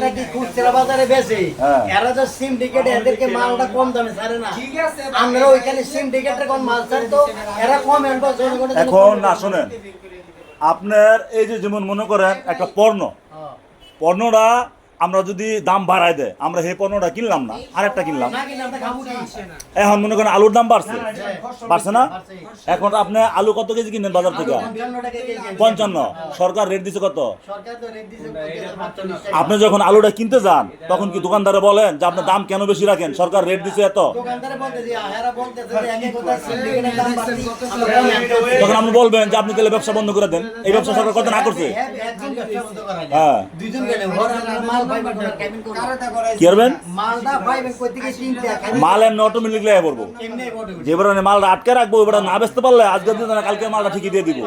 মালটা কি খুচরা বাজারে বেচে হ্যাঁ। এরা তো সিন্ডিকেট এদেরকে মালটা কম দামে ছাড়ে না আমরা ওইখানে সিন্ডিকেটের কোন মাল ছাড়তো এরা কম এখন কম না। শোনেন আপনার এই যে যেমন মনে করেন একটা পর্ণ পর্ণরা পণ্যটা আমরা যদি দাম বাড়ায় দেয় আমরা সেই পণ্যটা কিনলাম না আরেকটা কিনলাম? এখন মনে করেন আলুর দাম বাড়ছে। বাড়ছে না? এখন আপনি আলু কত কেজি কিনেন বাজার থেকে? পঞ্চান্ন। সরকার রেট দিছে কত। আপনি যখন আলুটা কিনতে যান তখন কি দোকানদারে বলেন যে আপনার দাম কেন বেশি রাখেন? সরকার রেট দিছে এত। তখন আপনি বলবেন যে আপনি তাহলে ব্যবসা বন্ধ করে দেন। এই ব্যবসা সরকার কত না করছে? হ্যাঁ, কি করবেন? মালটা পাইবেন কই থেকে কিনতে খালি মাল এমনি অটোমেটিক লেগে পড়ব। যে বেরোনে মালটা আটকে রাখব এবার না বেচতে পারলে আজকের দিন না কালকে মালটা ঠিকই দিয়ে দিব।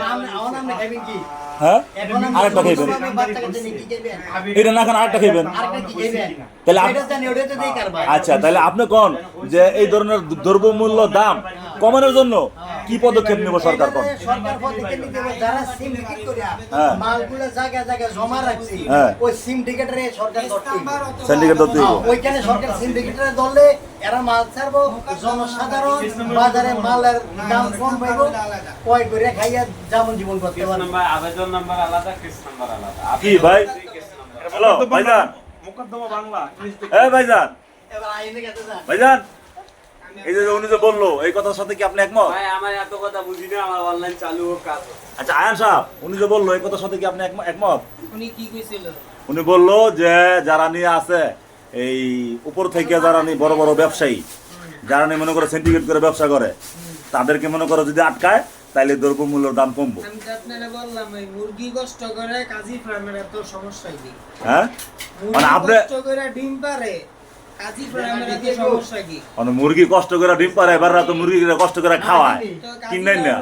হ্যাঁ? আরেকটা খাইবেন এটা না খান আরেকটা খাইবেন আরেকটা কি খাইবেন তাহলে আচ্ছা তাহলে আপনি কোন? যে এই ধরনের দ্রব্যমূল্য দাম কমানোর জন্য কি পদক্ষেপ নেব সরকার কোন? সরকার পদক্ষেপ নিতে হবে, যারা সিম টিকিট করিয়া হ্যাঁ। মালগুলো জায়গায় জায়গায় জমা রাখছে হ্যাঁ। ওই সিম টিকিটের সরকার ধরতে সিন্ডিকেট ধরতে হ্যাঁ, ওইখানে সরকার সিন্ডিকেটের দলে এরা মাল ছাড়বো জনসাধারণ বাজারে মালের দাম কম পাইব কয় করে খাইয়া যেমন জীবন করতে পারবে। নাম্বার আবেদন নাম্বার আলাদা কেস নাম্বার আলাদা। কি ভাই? হ্যালো ভাইজান। মোকদ্দমা বাংলা এই ভাইজান। এবার আইনে গেছে। ভাইজান। এই যে উনি যে বলল এই কথার সাথে কি আপনি একমত? ভাই আমার এত কথা বুঝি না আমার অনলাইন চালু হোক কাজ আচ্ছা আয়ান সাহেব উনি যে বলল এই কথার সাথে কি আপনি একম- একমত? উনি কি কইছিল? উনি বলল যে যারা নিয়ে আছে এই উপর থেকে যারা নিয়ে বড় বড় ব্যবসায়ী যারা নিয়ে মনে করে সিন্ডিকেট করে ব্যবসা করে তাদেরকে মনে করো যদি আটকায় তাইলে দ্রব্যমূল্যের দাম কমবো। আমি তো আপনারা বললাম ওই মুরগি কষ্ট করে কাজী ফার্মের এত সমস্যা কি হ্যাঁ? মানে আপনি কষ্ট করে ডিম পারে মুরগি কষ্ট করে ডিম পারে এবার তো মুরগি কষ্ট করে খাওয়ায়। কিনেন না।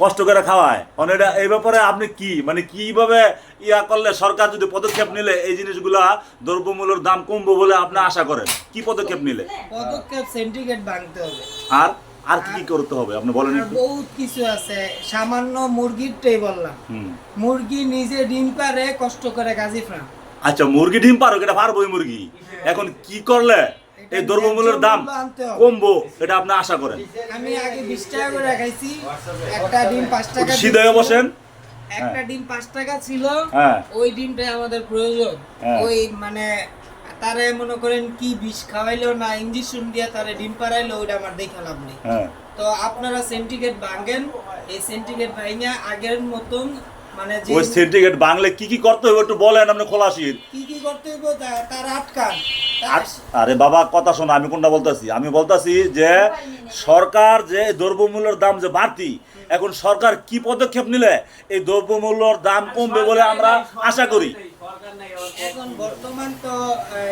কষ্ট করে খাওয়ায়। মানে এটা এই ব্যাপারে আপনি কি? মানে কীভাবে ইয়া করলে সরকার যদি পদক্ষেপ নিলে এই জিনিসগুলা দ্রব্যমূল্যের দাম কমবো বলে আপনি আশা করেন? কি পদক্ষেপ নিলে? পদক্ষেপ ভাঙতে হবে। আর আর কি করতে হবে? আপনি বলেন বহুত কিছু আছে। সামান্য মুরগিরটাই বললাম। মুরগি নিজে ডিম পারে কষ্ট করে ফার্ম আচ্ছা মুরগি ডিম পারো এটা পারবোই মুরগি? এখন কি করলে? এই দ্রব্যমূল্যের দাম কমবো এটা আপনি আশা করেন। আমি আগে বিশ টাকা করে খাইছি একটা ডিম পাঁচ টাকা সিধে দিছিল। বসেন। একটা ডিম পাঁচ টাকা ছিল হ্যাঁ। ওই ডিমটাই আমাদের প্রয়োজন। হ্যাঁ। ওই মানে তারে মনে করেন কি বিষ খাওয়াইলো না ইঞ্জেকশন দিয়ে তারে ডিম পাড়াইলো ওইটা আমার দেখা লাভ নেই। হ্যাঁ। তো আপনারা সেন্টিকেট ভাঙেন এই সেন্টিকেট ভাঙা আগের মতন ওই সিন্ডিকেট বাংলা কি কি করতে হবে একটু বলেন আপনি খোলাসির কি কি করতে হইব? তা- তার আটকান আরে বাবা কথা শোনো আমি কোনটা বলতেছি? আমি বলতেছি যে সরকার যে দ্রব্যমূল্যের দাম যে বাড়তি এখন সরকার কি পদক্ষেপ নিলে এই দ্রব্যমূল্যর দাম কমবে বলে আমরা আশা করি। এখন বর্তমান তো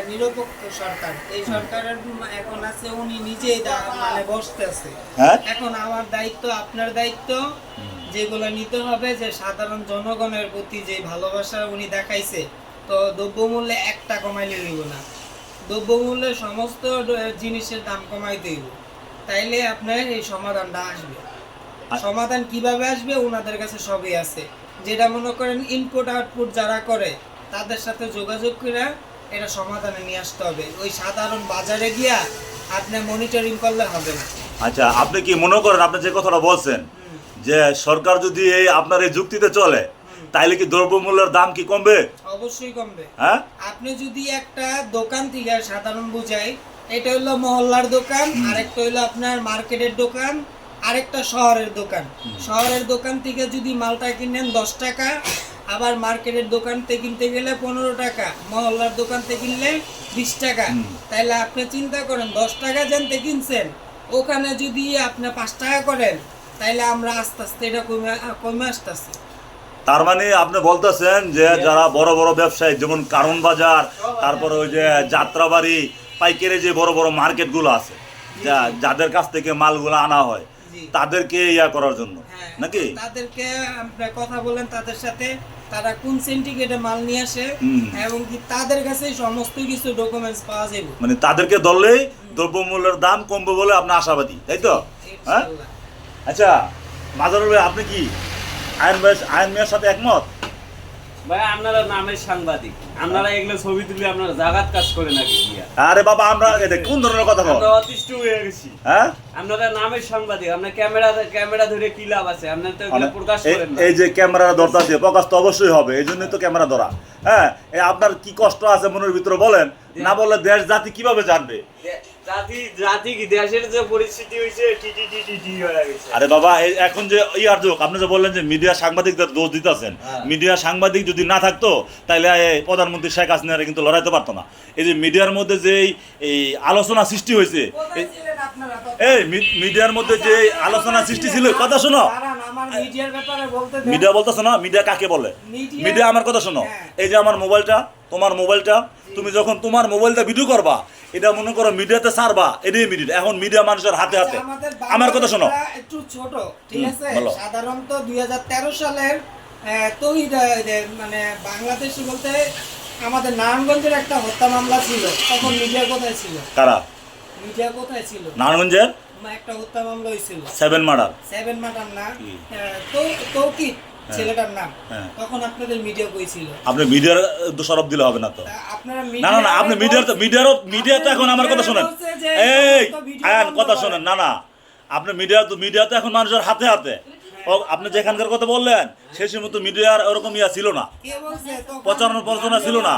নিরপেক্ষ সরকার। এই সরকারের এখন আছে উনি নিজেই মানে বসতেছে। হ্যাঁ? এখন আমার দায়িত্ব আপনার দায়িত্ব। যেগুলো নিতে হবে যে সাধারণ জনগণের প্রতি যে ভালোবাসা উনি দেখাইছে তো দ্রব্যমূল্যে একটা কমাইলে নিব না। দ্রব্যমূল্যে সমস্ত জিনিসের দাম কমাই দিব তাইলে আপনার এই সমাধানটা আসবে। সমাধান কীভাবে আসবে ওনাদের কাছে সবই আছে। যেটা মনে করেন ইনপুট আউটপুট যারা করে তাদের সাথে যোগাযোগ করে এটা সমাধানে নিয়ে আসতে হবে। ওই সাধারণ বাজারে গিয়া আপনি মনিটরিং করলে হবে না। আচ্ছা আপনি কি মনে করেন আপনি যে কথাটা বলছেন যে সরকার যদি এই আপনার এই যুক্তিতে চলে তাইলে কি দ্রব্যমূল্যের দাম কি কমবে? অবশ্যই কমবে। হ্যাঁ? আপনি যদি একটা দোকান থেকে সাধারণ বুঝাই এটা হলো মহল্লার দোকান আরেকটা হলো আপনার মার্কেটের দোকান আরেকটা শহরের দোকান। শহরের দোকান থেকে যদি মালটা কিনেন দশ টাকা আবার মার্কেটের দোকান থেকে কিনতে গেলে পনেরো টাকা মহল্লার দোকান থেকে কিনলে বিশ টাকা। তাইলে আপনি চিন্তা করেন দশ টাকা জানতে কিনছেন ওখানে যদি আপনি পাঁচ টাকা করেন তাইলে আমরা আস্তে আস্তে এটা কমে কমে আসতেছে। তার মানে আপনি বলতেছেন যে যারা বড় বড় ব্যবসায়ী যেমন কারণ বাজার তারপরে ওই যে যাত্রাবাড়ি পাইকারি যে বড় বড় মার্কেটগুলো আছে যাদের কাছ থেকে মালগুলো আনা হয় তাদেরকে ইয়া করার জন্য হ্যাঁ, নাকি? তাদেরকে আপনার কথা বলেন তাদের সাথে তারা কোন সিন্ডিকেটে মাল নিয়ে আসে এবং কি তাদের কাছে সমস্ত কিছু ডকুমেন্টস পাওয়া যাবে। মানে তাদেরকে ধরলেই দ্রব্যমূল্যের দাম কমবে বলে আপনি আশাবাদী তাই তো? হ্যাঁ। আচ্ছা মাজারুল ভাই আপনি কি আইন ভাই আইন মেয়ের সাথে একমত? ভাই আপনারা নামের সাংবাদিক। আপনারা এগুলো ছবি তুলে আপনারা জাগাত কাজ করে নাকি আরে বাবা আমরা কোন ধরনের কথা বল? আমরা অতিষ্ঠ হয়ে গেছি। হ্যাঁ? আপনারা নামের সাংবাদিক আপনার ক্যামেরা ক্যামেরা ধরে কি লাভ আছে? আপনারা তো এগুলো প্রকাশ এই- করেন না। এই যে ক্যামেরা ধরতে আছে প্রকাশ তো অবশ্যই হবে এই জন্যই তো ক্যামেরা ধরা। হ্যাঁ এই আপনার কি কষ্ট আছে মনের ভিতরে বলেন? না বললে দেশ জাতি কীভাবে জানবে? দে- জাতি জাতি কি? দেশের যে পরিস্থিতি হয়েছে টি টি টি টি টি গেছে। আরে বাবা এখন যে ইয়ার যোগ আপনি যে বললেন যে মিডিয়া সাংবাদিকদের দোষ দিতেছেন। মিডিয়া সাংবাদিক যদি না থাকতো তাহলে প্রধানমন্ত্রী শেখ হাসিনারে কিন্তু লড়াইতে পারতো না। এই যে মিডিয়ার মধ্যে যে এই- আলোচনা সৃষ্টি হয়েছে এই- মিডিয়ার মধ্যে যে আলোচনা সৃষ্টি ছিল কথা শোনো। মিডিয়া বলতেছো না মিডিয়া কাকে বলে? মিডিয়া- মিডিয়া আমার কথা শোনো। হ্যাঁ। এই যে আমার মোবাইলটা তোমার মোবাইলটা তুমি যখন তোমার মোবাইলটা ভিডিও করবা এটা মনে করো মিডিয়াতে ছাড়বা এটাই মিডিয়া। এখন মিডিয়া মানুষের হাতে হাতে। আচ্ছা, আমার কথা শোনো। একটু ছোট ঠিক আছে? সাধারণত দুই সালের মানে বাংলাদেশ বলতে আমাদের নারায়ণগঞ্জের একটা হত্যা মামলা ছিল। তখন মিডিয়া কোথায় ছিল? কারা? মিডিয়া কোথায় ছিল? নারায়ণগঞ্জের? একটা হত্যা মামলা হয়েছিল। Seven murder. সেভেন নাম কি? তৌকিত ছেলেটার নাম। হ্যাঁ। তখন আপনাদের মিডিয়া কই ছিল আপনি মিডিয়ার দোষারোপ দিলে হবে না তো। আপনারা না না না আপনি মিডিয়ার তো মিডিয়ার মিডিয়া তো এখন আমার কথা শুনেন। এই আয়ান কথা শুনেন না না। আপনি মিডিয়া তো মিডিয়া তো এখন মানুষের হাতে হাতে। ও আপনি যেখানকার কথা বললেন সেই সময় তো মিডিয়ার ওরকম ইয়া ছিল না। প্রচারণা প্রচারণা ছিল না।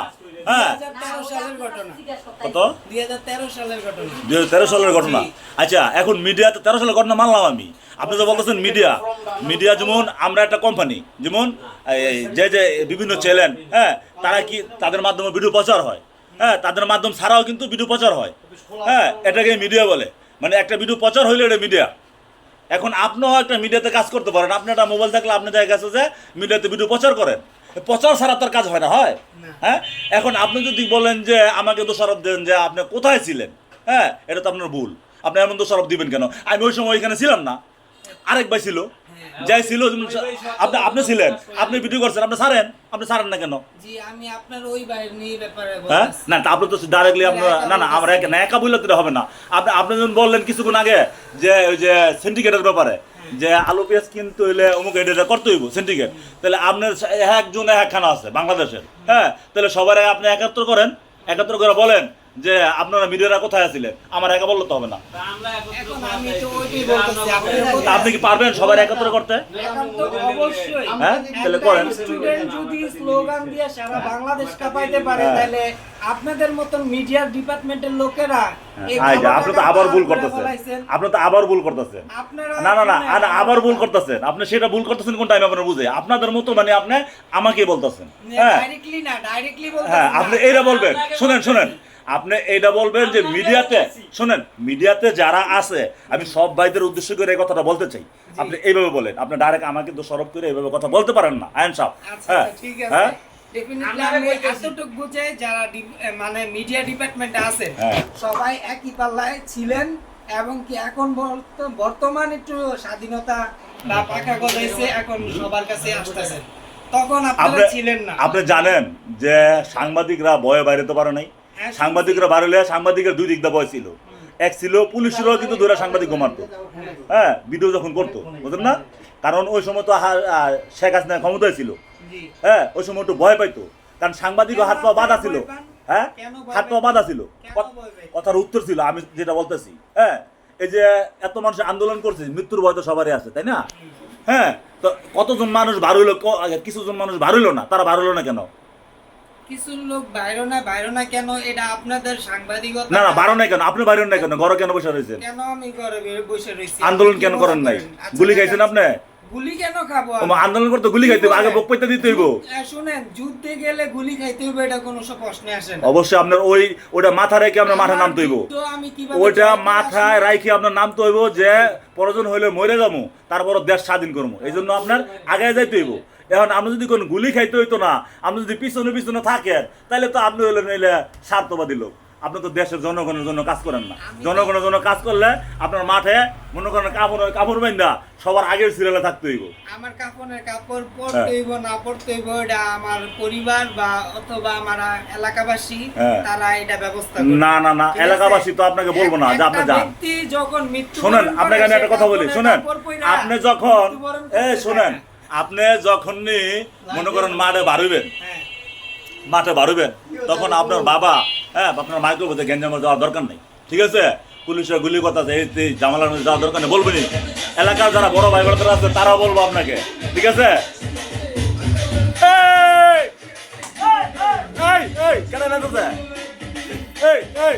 হ্যাঁ। 2013 সালের ঘটনা। কত? 2013 সালের ঘটনা। দুই হাজার তেরো সালের ঘটনা। আচ্ছা এখন মিডিয়া তো তেরো সালের ঘটনা মানলাম আমি। আপনি তো বলতেছেন মিডিয়া। মিডিয়া যেমন আমরা একটা কোম্পানি যেমন যে যে বিভিন্ন চ্যানেল হ্যাঁ তারা কি তাদের মাধ্যমে ভিডিও প্রচার হয়। হ্যাঁ তাদের মাধ্যম ছাড়াও কিন্তু ভিডিও প্রচার হয়। হ্যাঁ এটাকে মিডিয়া বলে। মানে একটা ভিডিও প্রচার হইলে এটা মিডিয়া। এখন আপনিও একটা মিডিয়াতে কাজ করতে পারেন। আপনি একটা মোবাইল থাকলে আপনি জায়গা আছে যে মিডিয়াতে ভিডিও প্রচার করেন। প্রচার ছাড়া তোর কাজ হয় না হয়? হ্যাঁ? এখন আপনি যদি বলেন যে আমাকে দোষারোপ দেন যে আপনি কোথায় ছিলেন হ্যাঁ? এটা তো আপনার ভুল। আপনি এমন দোষারোপ দিবেন কেন? আমি ওই সময় ওইখানে ছিলাম না। আরেক ভাই ছিল যাই ছিল আপনি আপনি ছিলেন। আপনি ভিডিও করছেন আপনি ছাড়েন? আপনি ছাড়েন না কেন? জি আমি আপনার ওই বাহিনী ব্যাপারে হ্যাঁ। না তা আপনি তো ডাইরেক্টলি আপনার না না আমরা একা- না একা বললে তো হবে না। আপনি আপনি যখন বললেন কিছুক্ষণ আগে যে ওই যে সিন্ডিকেটের ব্যাপারে যে আলু পেঁয়াজ কিনতে হইলে অমুক এটা করতে হইব সিন্ডিকেট তাহলে আপনার একজন একখানা আছে, বাংলাদেশের। হ্যাঁ? তাহলে সবার আপনি একাত্তর করেন একাত্তর করে বলেন যে আপনারা মিডিয়ারা কোথায় আছিলেন? আমার একা বললে তো হবে না। একত্র আপনি কি পারবেন সবার একাত্তর করতে? অবশ্যই। হ্যাঁ তাহলে করেন। যদি স্লোগান দিয়ে সারা বাংলাদেশ কাঁপাইতে পারে হ্যাঁ। তাহলে আপনাদের মতন মিডিয়া ডিপার্টমেন্টের লোকেরা এই আই ভালো আপনি তো আবার ভুল করতেছেন। আপনি তো আবার ভুল করতেছেন। আপনারা না না না আর আবার ভুল করতেছেন। আপনি সেটা ভুল করতেছেন কোন টাইম আপনার বুঝে। আপনাদের মতো মানে আপনি আমাকে বলতেছেন। হ্যাঁ। ডাইরেক্টলি না ডাইরেক্টলি বলতে হ্যাঁ আপনি এইটা বলবেন। শুনেন শুনেন। আপনি এইটা বলবেন যে মিডিয়াতে শুনেন মিডিয়াতে যারা আছে আমি সব ভাইদের উদ্দেশ্য করে এই কথাটা বলতে চাই। আপনি এইভাবে বলেন আপনি ডাইরেক্ট আমাকে তো সরব করে এইভাবে কথা বলতে পারেন না আয়ন সাহেব। আচ্ছা হ্যাঁ আচ্ছা, ঠিক আছে। হ্যাঁ? যারা মানে মিডিয়া ডিপার্টমেন্টে আছেন হ্যাঁ। সবাই একই পাল্লায় ছিলেন এবং কি এখন বর্তমান একটু স্বাধীনতা বা পাকা গজাইছে এখন সবার কাছে আসতেছেন তখন আপনারা ছিলেন না। আপনি জানেন যে সাংবাদিকরা ভয়ে বাইরে তো পারে নাই। সাংবাদিকরা বাড়লে সাংবাদিকের দুই দিকটা ভয় ছিল। এক ছিল পুলিশেরও কিন্তু দুরা সাংবাদিক মারতো হ্যাঁ ভিডিও যখন করতো বুঝলেন না? কারণ ওই সময় তো শেখ হাসিনা ক্ষমতায় ছিল। হ্যাঁ ওই সময় একটু ভয় পাইতো। কারণ সাংবাদিকও হাত পা বাঁধা ছিল। হ্যাঁ হাত পা পান? বাঁধা ছিল? কথার উত্তর ছিল আমি যেটা বলতেছি। হ্যাঁ এই যে এত মানুষ আন্দোলন করছে মৃত্যুর ভয় তো সবারই আছে তাই না? হ্যাঁ তো কতজন মানুষ বার হইল কিছুজন মানুষ বার হইল না তারা বার হইল না কেন? কিছু লোক বাইরে না বাইরে না কেন? এটা আপনাদের সাংবাদিকতা না কেন? আপনি বাইরে নাই কেন? ঘরে কেন বসে রয়েছেন? কেন আমি ঘরে বসে রয়েছি? আন্দোলন কেন করেন নাই? আচ্ছা, গুলি খাইছেন আপনি? গুলি কেন খাব আন্দোলন করতে গুলি খাইতে আগে দিতে হইব। শুনেন যুদ্ধে গেলে গুলি খাইতে এটা কোনো প্রশ্নে আসে না। অবশ্যই আপনার ওই ওটা মাথা রেখে আপনার মাথায় নামতে হইব। ওইটা মাথায় রাখি আপনার নামতে হইব যে প্রয়োজন হইলে মরে যাব তারপর দেশ স্বাধীন করব। এই জন্য আপনার আগে যাইতে হইব। এখন আপনি যদি কোন গুলি খাইতে হইতো না আপনি যদি পিছনে পিছনে থাকেন তাহলে তো আপনি হইলেন হইলে স্বার্থবাদী লোক। আপনি তো দেশের জনগণের জন্য কাজ করেন না। জনগণের জন্য কাজ করলে আপনার মাঠে মনে করেন কাপড় কাপড় বাইন্দা সবার আগের সিরিয়ালে থাকতে হইব। আমার কাপড়ের কাপড় পরতে হইব না পরতে হইব এটা আমার পরিবার বা অথবা আমার এলাকাবাসী হ্যাঁ। তারা এটা ব্যবস্থা না না না এলাকাবাসী তো আপনাকে বলব না যে আপনি যান। যখন মৃত্যু শোনেন আপনাকে আমি একটা কথা বলি শুনেন আপনি যখন এ শোনেন আপনি যখনই মনে করেন মাঠে বাড়বেন হ্যাঁ। মাঠে বাড়বেন তখন আপনার বাবা হ্যাঁ আপনার মাইকে বলতে গ্যাঞ্জামে যাওয়ার দরকার নেই। ঠিক আছে? পুলিশের গুলি কথা এই জামালার মধ্যে যাওয়ার দরকার নেই বলবেনি এলাকার যারা বড় ভাই বোনেরা আছে তারা বলব আপনাকে। ঠিক আছে? এই, এই!